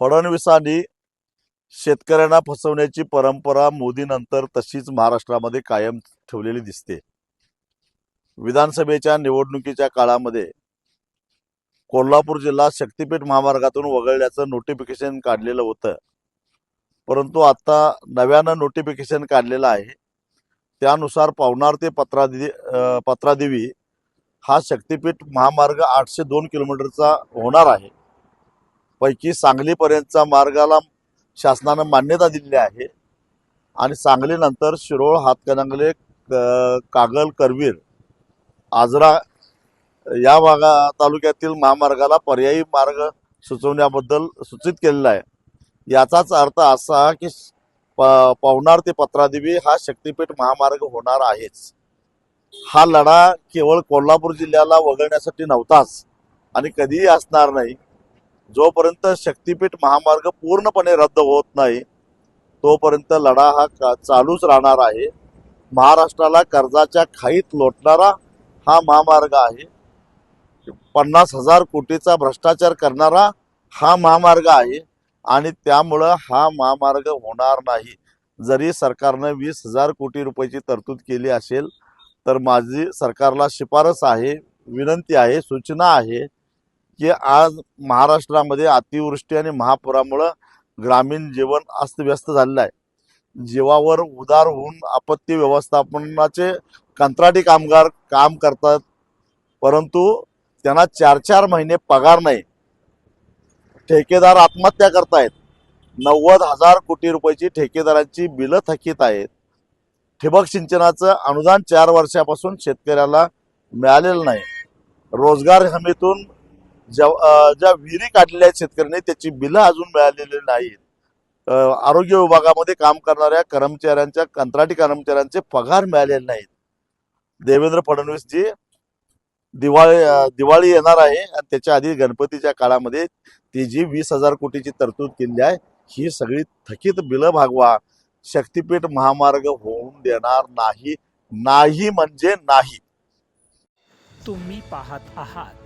फडणवीसांनी शेतकऱ्यांना फसवण्याची परंपरा मोदीनंतर तशीच महाराष्ट्रामध्ये कायम ठेवलेली दिसते. विधानसभेच्या निवडणुकीच्या काळामध्ये कोल्हापूर जिल्हा शक्तीपीठ महामार्गातून वगळण्याचं नोटिफिकेशन काढलेलं होतं. परंतु आता नव्यानं नोटिफिकेशन काढलेलं आहे. त्यानुसार पवनार ते पत्रादि पत्रादेवी हा शक्तीपीठ महामार्ग आठशे दोन किलोमीटरचा होणार आहे. पैकी सांगलीपर्यंतचा मार्गाला शासनानं मान्यता दिलेली आहे. आणि सांगलीनंतर शिरोळ हातकणंगले क- कागल करवीर आजरा या भागा तालुक्यातील महामार्गाला पर्यायी मार्ग सुचवण्याबद्दल सूचित केलेला आहे. याचाच अर्थ असा की प- पवनार ते पत्रादेवी हा शक्तीपीठ महामार्ग होणार आहेच. हा लढा केवळ कोल्हापूर जिल्ह्याला वगळण्यासाठी नव्हताच आणि कधीही असणार नाही. जोपर्यंत शक्तीपीठ महामार्ग पूर्णपणे रद्द होत नाही तोपर्यंत लढा हा चालूच राहणार आहे. महाराष्ट्राला कर्जाच्या खाईत लोटणारा हा महामार्ग आहे. पन्नास हजार कोटीचा भ्रष्टाचार करणारा हा महामार्ग आहे आणि त्यामुळं हा महामार्ग होणार नाही. जरी सरकारनं वीस हजार कोटी रुपयाची तरतूद केली असेल तर माझी सरकारला शिफारस आहे विनंती आहे सूचना आहे की आज महाराष्ट्रामध्ये अतिवृष्टी आणि महापुरामुळं ग्रामीण जीवन अस्तव्यस्त झालेलं आहे जीवावर उदार होऊन आपत्ती व्यवस्थापनाचे कंत्राटी कामगार काम करतात परंतु त्यांना चार चार महिने पगार नाही. ठेकेदार आत्महत्या करतायत. नव्वद हजार कोटी रुपयाची ठेकेदारांची बिलं थकीत आहेत. ठिबक सिंचनाचं अनुदान चार वर्षापासून शेतकऱ्याला मिळालेलं नाही. रोजगार हमीतून ज्या ज्या विहिरी काढलेल्या आहेत शेतकऱ्यांनी त्याची बिलं अजून मिळालेली नाहीत. आरोग्य विभागामध्ये काम करणाऱ्या कर्मचाऱ्यांच्या कंत्राटी कर्मचाऱ्यांचे पगार मिळालेले नाहीत. देवेंद्र फडणवीसजी दिवाळी दिवाळी येणार आहे आणि त्याच्या आधी गणपतीच्या काळामध्ये ती जी वीस हजार कोटीची तरतूद केली आहे ही सगळी थकीत बिलं भागवा. शक्तीपीठ महामार्ग होऊन देणार नाही नाही म्हणजे नाही. तुम्ही पाहत आहात.